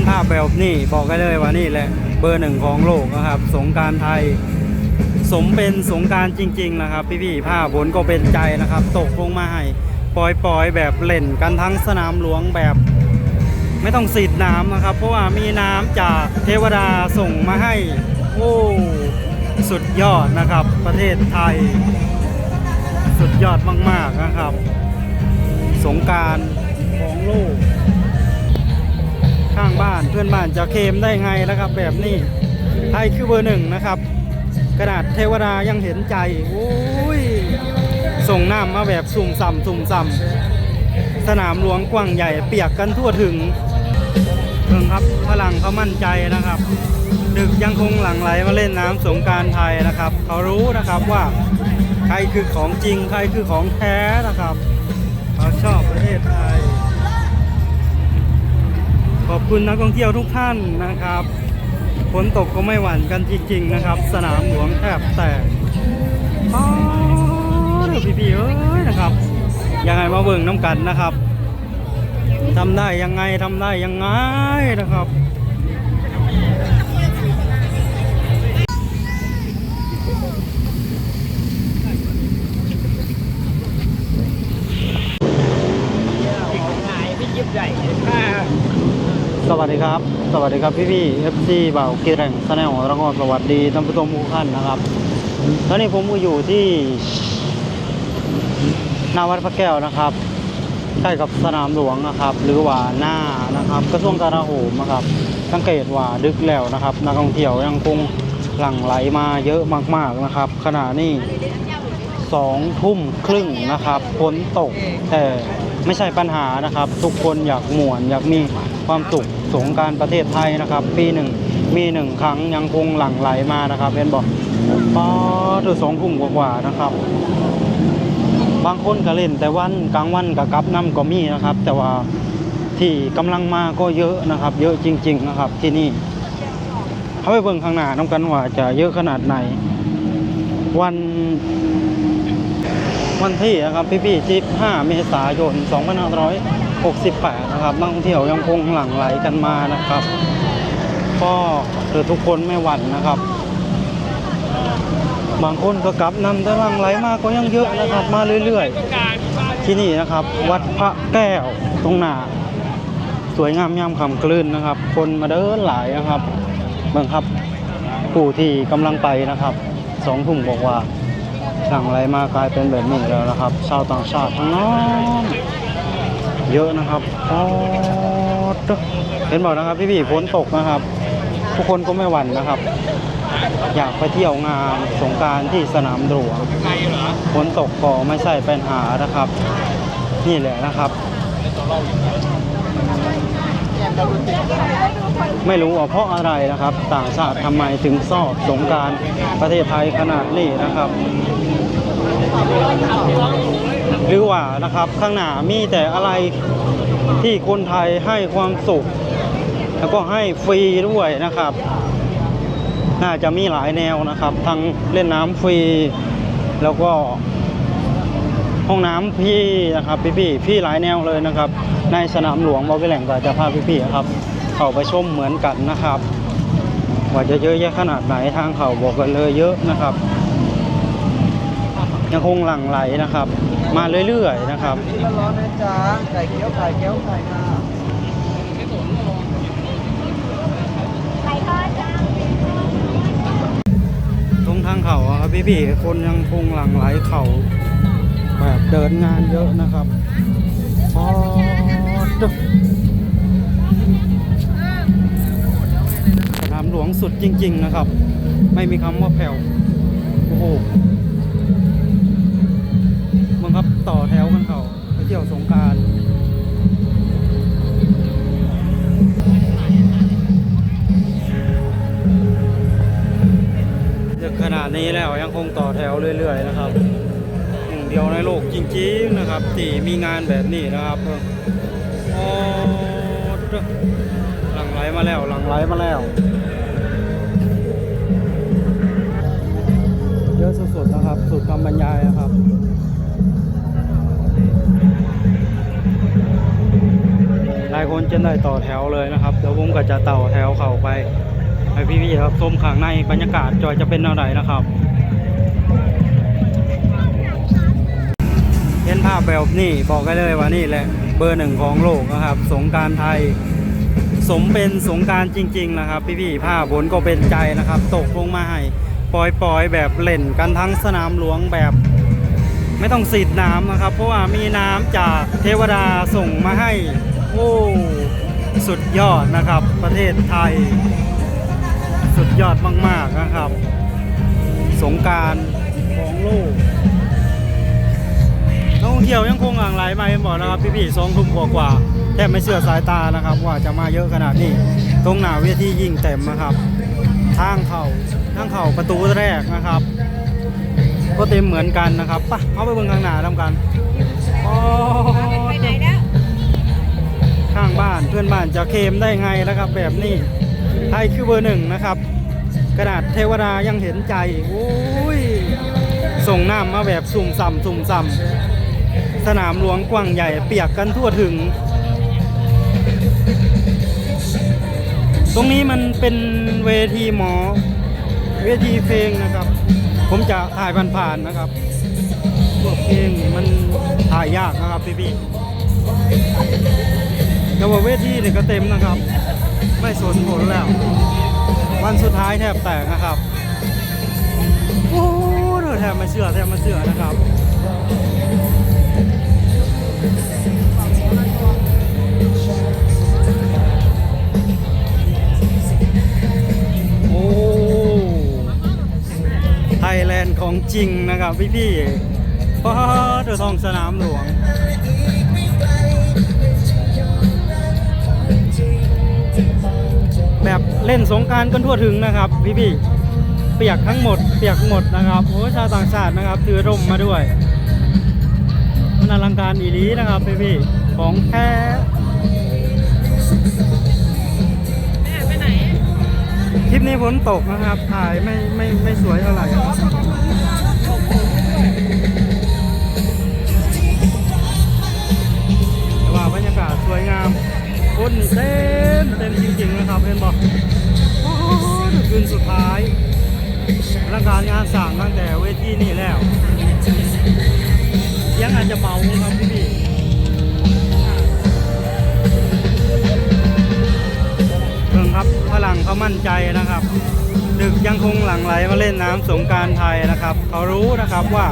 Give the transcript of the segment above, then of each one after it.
นภาพแบบนี้บอกกันเลยว่านี่แหละเบอร์หนึ่งของโลกนะครับ สงการไทย สมเป็นสงการจริง ๆ นะครับ พี่ๆผ้าผลก็เป็นใจนะครับ ตกลงมาให้ปล่อยๆแบบเล่นกันทั้งสนามหลวงแบบ ไม่ต้องสีดน้ำนะครับ เพราะว่ามีน้ำจากเทวดาส่งมาให้ โอ้สุดยอดนะครับ ประเทศไทย สุดยอดมาก ๆนะครับ สงการของโลก ข้างบ้าน เพื่อนบ้านจะเคมได้ไงนะครับ แบบนี้ไทยคือเบอร์หนึ่งนะครับ กระดาษเทวดายังเห็นใจโอ้ยส่งน้ำมาแบบสุ่มส่ำสุ่มส่ำสนามหลวงกว้างใหญ่เปียกกันทั่วถึงเพิ่งครับพลังเขามั่นใจนะครับ ดึกยังคงหลั่งไหลมาเล่นน้ำสงการไทยนะครับเขารู้นะครับว่าใครคือของจริงใครคือของแท้นะครับเขาชอบประเทศไทย ขอบคุณนักท่องเที่ยวทุกท่านนะครับฝนตกก็ไม่หวั่นกันจริงๆนะครับ สนามหลวงแทบแตกอ๋อเดี๋ยวพี่ๆเอ้ยนะครับยังไงมาเบิ่งน้ำกันนะครับทำได้ยังไงทำได้ยังไงนะครับ สวัสดีครับ สวัสดีครับพี่พี่เอฟซีบ่าวกีแรงสแนลแล้วก็สวัสดีท่านผู้ชมทุกท่านนะครับตอนนี้ผมก็อยู่ที่หนาวัดพระแก้วนะครับใกล้กับสนามหลวงนะครับ หรือว่าหน้านะครับกระทรวงกลาโหมนะครับ สังเกตว่าดึกแล้วนะครับนักท่องเที่ยวยังคงหลั่งไหลมาเยอะมากๆนะครับ ขณะนี้สองทุ่มครึ่งนะครับฝนตกแต่ไม่ใช่ปัญหานะครับ ทุกคนอยากหมวนอยากมี ความสุขสงการประเทศไทยนะครับ ปีหนึ่งมีหนึ่งครั้งยังคงหลั่งไหลมานะครับเห็นบอกป้อถึงสองทุ่มกว่าๆนะครับ บางคนก็เล่นแต่วันกลางวันกับกลับน้ำก็มีนะครับ แต่ว่าที่กำลังมาก็เยอะนะครับ เยอะจริง ๆ นะครับ ที่นี่เขาไปเบิ่งข้างหน้าน้ำกันว่าจะเยอะขนาดไหน วันวันที่นะครับพี่ๆ15 เมษายน 68 นะครับนักท่องเที่ยวยังคงหลั่งไหลกันมานะครับ ก็เธอทุกคนไม่หวั่นนะครับ บางคนก็กลับนำแต่หลังไหลมาก็ยังเยอะนะครับ มาเรื่อยๆ ที่นี่นะครับ วัดพระแก้วตรงหน้าสวยงามยามคำคลื่นนะครับ คนมาเดินหลายนะครับเบิ่งครับผู้ที่กำลังไปนะครับสองทุ่มบอกว่าหลังไหลมากลายเป็นแบบนี้แล้วนะครับชาวต่างชาติทั้งนั้น เยอะนะครับอ๋อเห็นบอกนะครับพี่ๆฝนตกนะครับ ทุกคนก็ไม่หวั่นนะครับ อยากไปเที่ยวงานสงการที่สนามหลวงฝนตกก็ไม่ใช่ปัญหานะครับ นี่แหละนะครับไม่รู้ว่าเพราะอะไรนะครับ ต่างชาติทำไมถึงชอบสงการประเทศไทยขนาดนี้นะครับ หรือว่านะครับข้างหน้ามีแต่อะไรที่คนไทยให้ความสุข แล้วก็ให้ฟรีด้วยนะครับ น่าจะมีหลายแนวนะครับ ทั้งเล่นน้ำฟรี แล้วก็ห้องน้ำพี่นะครับ พี่พี่ๆพี่หลายแนวเลยนะครับ ในสนามหลวงบอวิแหล่งก็จะพาพี่ๆครับ เข้าไปชมเหมือนกันนะครับ ว่าจะเยอะแยะขนาดไหนทางเขาบอกกันเลยเยอะนะครับ ยังคงหลั่งไหลนะครับ มาเรื่อยๆนะครับร้อนนะจ๊ะไก่เกี๊ยวไก่เกี๊ยวไก่ค่ะตรงทางเขาครับพี่ๆคนยังคงหลั่งไหลเขาแบบเดินงานเยอะนะครับพอสนามหลวงสุดจริง ๆ นะครับ ไม่มีคำว่าแผ่วโอ้โห มึงครับต่อแถวกันเขาไปเที่ยวสงการดึกขนาดนี้แล้วยังคงต่อแถวเรื่อย ๆ นะครับหนึ่งเดียวในโลกจริง ๆ นะครับที่มีงานแบบนี้นะครับโอ้เด้อหลังไหลมาแล้วหลังไหลมาแล้วเยอะสุดๆนะครับ สุดคำบรรยายนะครับายคนจนได้ต่อแถวเลยนะครับเดี๋ยวผมก็จะต่อแถวเข้าไปให้พี่ๆครับชมข้างในบรรยากาศจอยจะเป็นแนวไหนะครับ เห็นภาพแบบนี้บอกได้เลยว่านี่แหละเบอร์หนึ่งของโลกนะครับ สงการไทย สมเป็นสงการจริง ๆ นะครับ พี่ๆผ้าบนก็เป็นใจนะครับ ตกลงมาให้ปล่อยๆแบบเล่นกันทั้งสนามหลวงแบบไม่ต้องสีดน้ำนะครับ เพราะว่ามีน้ำจากเทวดาส่งมาให้ โอ้สุดยอดนะครับ ประเทศไทย สุดยอดมาก ๆ นะครับ สงการของโลกนักท่องเที่ยวยังคงหลั่งไหลมาเห็นบอกนะครับ พี่ๆสองทุ่มกว่าๆแทบไม่เชื่อสายตานะครับ ว่าจะมาเยอะขนาดนี้ ตรงหน้าเวทียิ่งเต็มนะครับ ทางเข้าทางเข้าประตูแรกนะครับ ก็เต็มเหมือนกันนะครับปะเอาไปเบิ่งข้างหน้าทำกันอ๋อ งบ้านเพื่อนบ้านจะเคมได้ไงนะครับ แบบนี้ไทยคือเบอร์หนึ่งนะครับกระดาษเทวดายังเห็นใจโอ้ยส่งน้ำมาแบบสุ่มส่ำสุ่มส่ำสนามหลวงกว้างใหญ่เปียกกันทั่วถึง ตรงนี้มันเป็นเวทีหมอ เวทีเพลงนะครับ ผมจะถ่ายผ่านๆนะครับพวกเพลงมันถ่ายยากนะครับพี่ๆ แต่ว่าเวทีเนี่ยก็เต็มนะครับ ไม่สนผลแล้ว วันสุดท้ายแทบแตกนะครับ โอ้โหแทบม่เชื่อแทบม่เชื่อนะครับโอ้ไทยแลนด์ของจริงนะครับพี่พี่ๆป้าเดอทองสนามหลวง แบบเล่นสงการกันทั่วถึงนะครับพี่พี่ๆเปียกทั้งหมด เปียกหมดนะครับโอ้ชาวต่างชาตินะครับ ถือร่มมาด้วยมันอลังการอีหลีนะครับพี่พี่ๆของแท้คลิปนี้ฝนตกนะครับ ถ่ายไม่ไม่ไม่สวยเท่าไหร่แต่ว่าบรรยากาศสวยงาม คนนี่เต็มเต็มจริงๆนะครับเห็นบอกโอ้โหคืนสุดท้ายร่างการงานสั่งตั้งแต่เวทีนี่แล้ว ยังอาจจะเบาครับพี่พี่เพิ่งครับพลังเขามั่นใจนะครับดึกยังคงหลั่งไหลมาเล่นน้ำสงการไทยนะครับ เขารู้นะครับว่า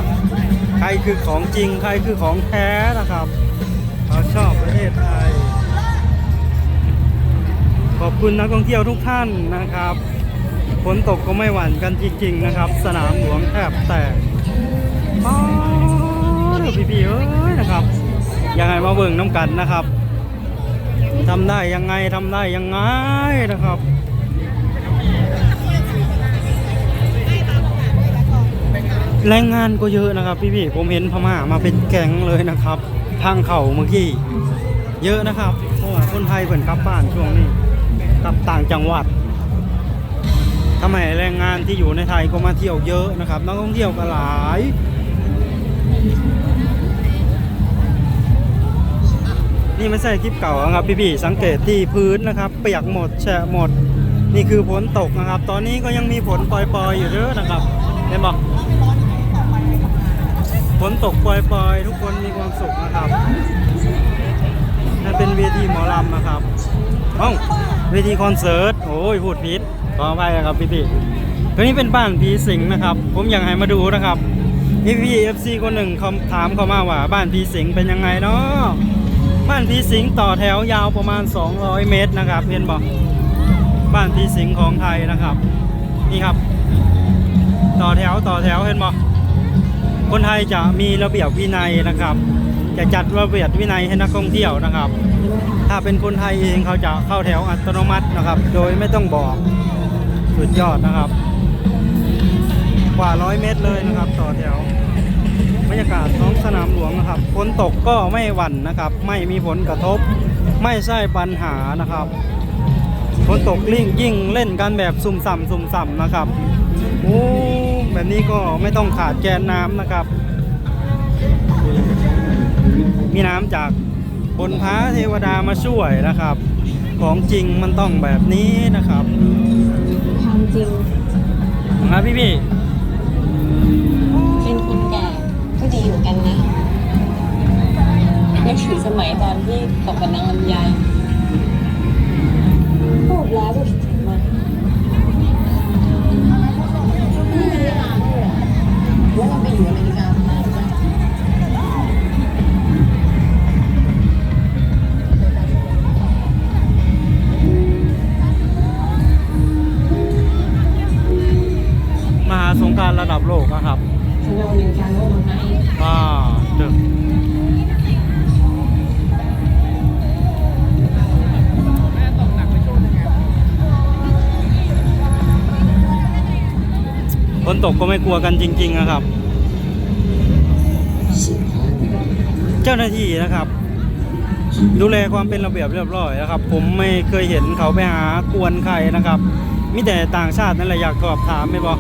ใครคือของจริง ใครคือของแท้นะครับ เขาชอบประเทศไทย ขอบคุณนักท่องเที่ยวทุกท่านนะครับฝนตกก็ไม่หวั่นกันจริงๆนะครับ สนามหลวงแทบแตกอ๋อเดี๋ยวพี่ๆเอ้ยนะครับ ยังไงมาเบิ่งน้ำกันนะครับทำได้ยังไงทำได้ยังไงนะครับแรงงานก็เยอะนะครับ พี่ๆผมเห็นพม่ามาเป็นแก๊งเลยนะครับ ทางเขาเมื่อกี้ เยอะนะครับเพราะว่าคนไทยเพิ่นกลับบ้านช่วงนี้ กับต่างจังหวัดทำไมแรงงานที่อยู่ในไทยก็มาเที่ยวเยอะนะครับนักท่องเที่ยวก็หลายนี่ไม่ใช่คลิปเก่านะครับพี่ๆสังเกตที่พื้นนะครับ เปียกหมดแฉะหมด นี่คือฝนตกนะครับ ตอนนี้ก็ยังมีฝนปล่อยๆอยู่เยอะนะครับเห็นบอกฝนตกปล่อยๆ ทุกคนมีความสุขนะครับนั่นเป็นเวทีหมอลำนะครับเอ้า เวทีคอนเสิร์ต โอ้ยพูดผิดขออภัยนะครับพี่ๆตัวนี้เป็นบ้านผีสิงนะครับ ผมอยากให้มาดูนะครับพี่พี่เอฟซีคนหนึ่งเขาถามเขามาว่า บ้านผีสิงเป็นยังไงเนาะบ้านผีสิงต่อแถวยาวประมาณ 200 เมตรนะครับเห็นบอกบ้านผีสิงของไทยนะครับ นี่ครับ ต่อแถวต่อแถวเห็นบ่คนไทยจะมีระเบียบวินัยนะครับ จะจัดระเบียบวินัยให้นักท่องเที่ยวนะครับ ถ้าเป็นคนไทยเองเขาจะเข้าแถวอัตโนมัตินะครับ โดยไม่ต้องบอกสุดยอดนะครับ กว่าร้อยเมตรเลยนะครับ ต่อแถวบรรยากาศท้องสนามหลวงนะครับฝนตกก็ไม่หวั่นนะครับ ไม่มีผลกระทบ ไม่ใช่ปัญหานะครับฝนตกลิ่งยิ่งเล่นกันแบบซุ่มส่ำซุ่มส่ำนะครับโอ้แบบนี้ก็ไม่ต้องขาดแกนน้ำนะครับ มีน้ำจาก บนพระเทวดามาช่วยนะครับ ของจริงมันต้องแบบนี้นะครับความจริงนะพี่พี่เป็นคนแก่ก็ดีเหมือนกันนะนึกถึงสมัยตอนที่ตกกับนางลำไย ตกก็ไม่กลัวกันจริง ๆ นะครับ เจ้าหน้าที่นะครับ ดูแลความเป็นระเบียบเรียบร้อยนะครับ ผมไม่เคยเห็นเขาไปหากวนใครนะครับมีแต่ต่างชาตินั่นแหละอยากสอบถามไม่บอก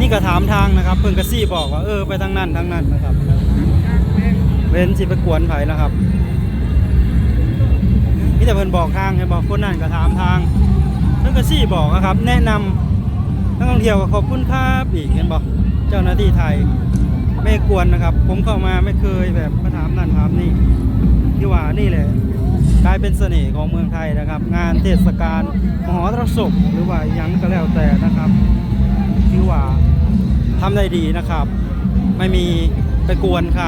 นี่ก็ถามทางนะครับ เพิ่งกระซี่บอกว่าเออไปทางนั้นทางนั้นนะครับ เว้นสิไปกวนไผนะครับมีแต่เพิ่นบอกทางให้บอกคนนั้นก็ถามทางเพิ่นกระซี่บอกนะครับ แนะนำ นักท่องเที่ยวก็ขอบคุณครับอีกเห็นบอกเจ้าหน้าที่ไทยไม่กวนนะครับ ผมเข้ามาไม่เคยแบบมาถามนั่นถามนี่ที่ว่านี่แหละกลายเป็นเสน่ห์ของเมืองไทยนะครับ งานเทศกาลมหรสพหรือว่ายังก็แล้วแต่นะครับที่ว่าทำได้ดีนะครับ ไม่มีไปกวนใคร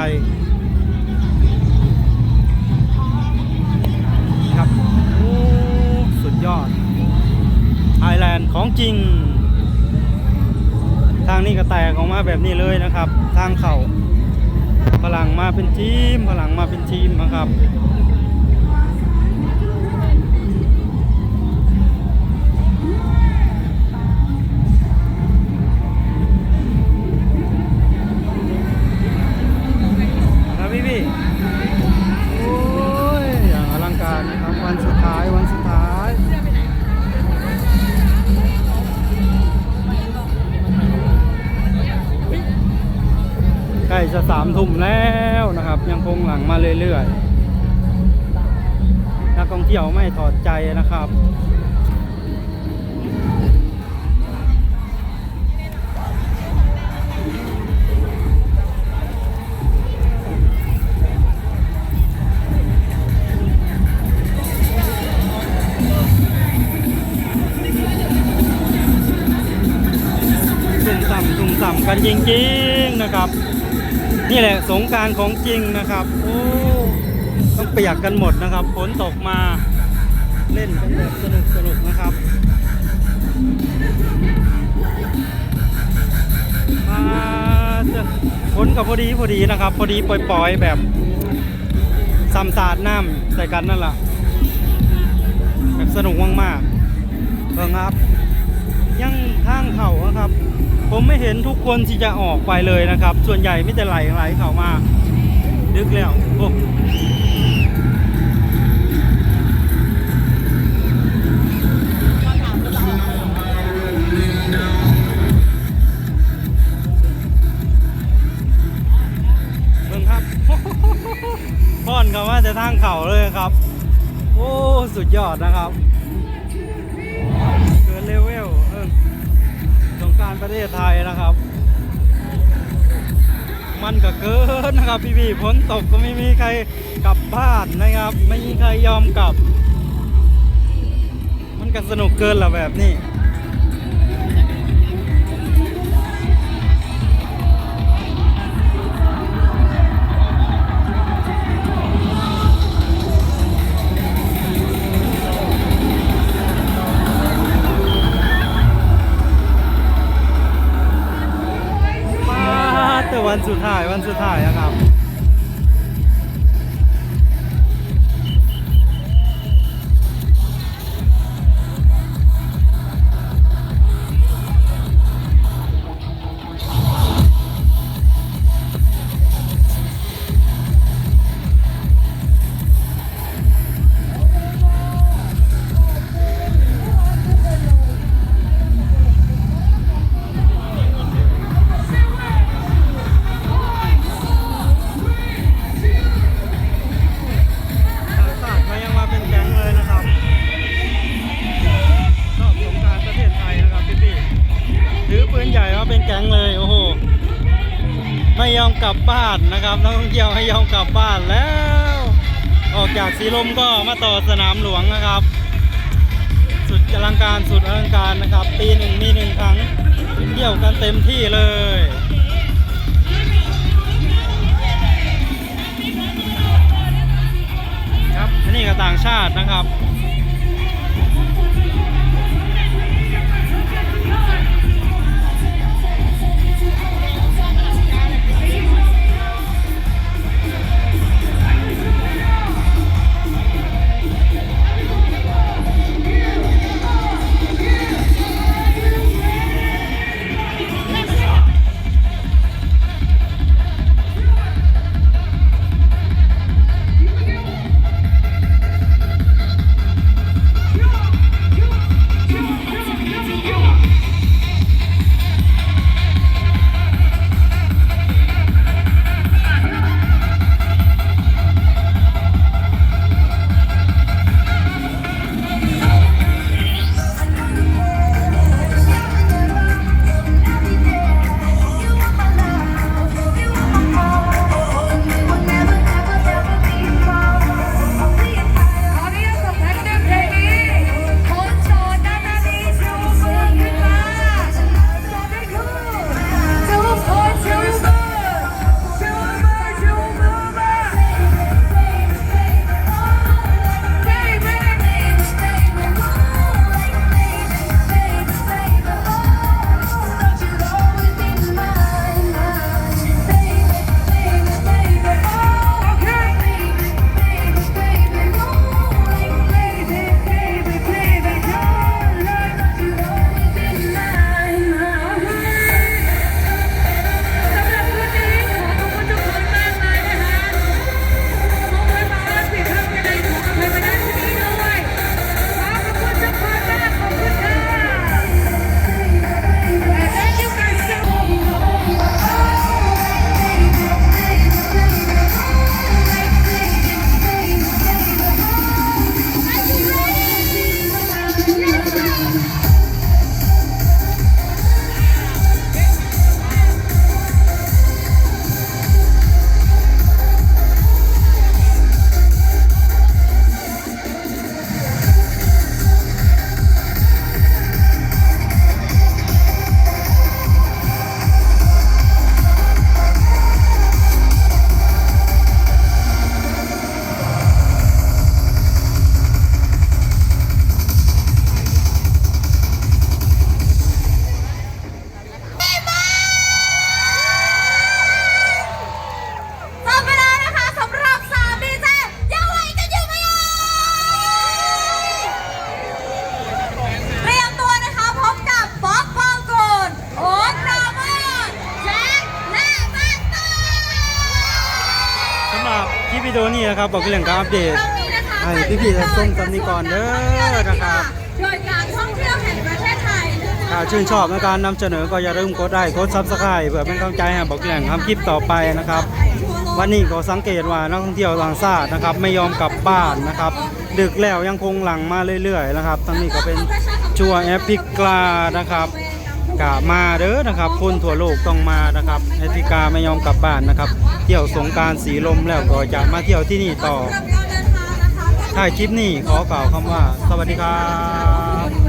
ครับสุดยอดไทยแลนด์ของจริงางนี้ก็แตกออกมาแบบนี้เลยนะครับ ทางเขาพลังมาเป็นทีมพลังมาเป็นทีมนะครับครับ ลังมาเรื่อยๆนักท่องเที่ยวไม่ถอดใจนะครับ ของจริงนะครับโอ้ต้องเปียกกันหมดนะครับฝนตกมาเล่นกันแบบสนุกสนุกนะครับมาฝนกับพอดีพอดีนะครับ พอดีปล่อยๆแบบซ้ำสาดน้ำใส่กันนั่นแหละแบบสนุกมากๆเบิ่งครับ ยังทางเขาอะครับ ผมไม่เห็นทุกคนที่จะออกไปเลยนะครับ ส่วนใหญ่ไม่แต่ไหลไหลเข้ามา ดึกแล้วโอ้เบิ่งครับพ่อนเขาว่าจะทางเขาเลยครับ โอ้ สุดยอดนะครับเกินเลเวลเออสงการประเทศไทยนะครับ มันก็เกินนะครับ พี่ๆฝนตกก็ไม่มีใครกลับบ้านนะครับ ไม่มีใครยอมกลับ มันก็สนุกเกินละแบบนี้ วันสุดท้ายวันสุดท้ายนะครับานนะครับนักท่องเที่ยวไม่ยอมกลับบ้านแล้ว ออกจากสีลมก็มาต่อสนามหลวงนะครับ สุดอลังการสุดอลังการนะครับ ปีหนึ่งมีหนึ่งครั้งเที่ยวกันเต็มที่เลยครับนนี้ก็ต่างชาตินะครับ นี้นะครับ บอกเรื่องการอัปเดตครั้งนี้นะคะให้พี่ๆรับชมกันนี้ก่อนเด้อนะครับโดยการท่องเที่ยวแห่งประเทศไทยถ้าชื่นชอบในการนำเสนอก็อย่าลืมกดได้กดซับสไครต์เพื่อเป็นกำลังใจให้บอกแหล่งทำคลิปต่อไปนะครับวันนี้ก็สังเกตว่านักท่องเที่ยวต่างชาตินะครับไม่ยอมกลับบ้านนะครับ ดึกแล้วยังคงหลังมาเรื่อยๆนะครับทั้งนี้ก็เป็นชัวร์แอฟริกานะครับ กะมาเด้อนะครับคนทั่วโลกต้องมานะครับแอฟริกาไม่ยอมกลับบ้านนะครับ เที่ยวสงกรารสีลมแล้วก็จะมาเที่ยวที่นี่ต่อสำหรับการเดินทางนะคะถ่ายคลิปนี้ขอกล่าวคำว่า สวัสดีครับ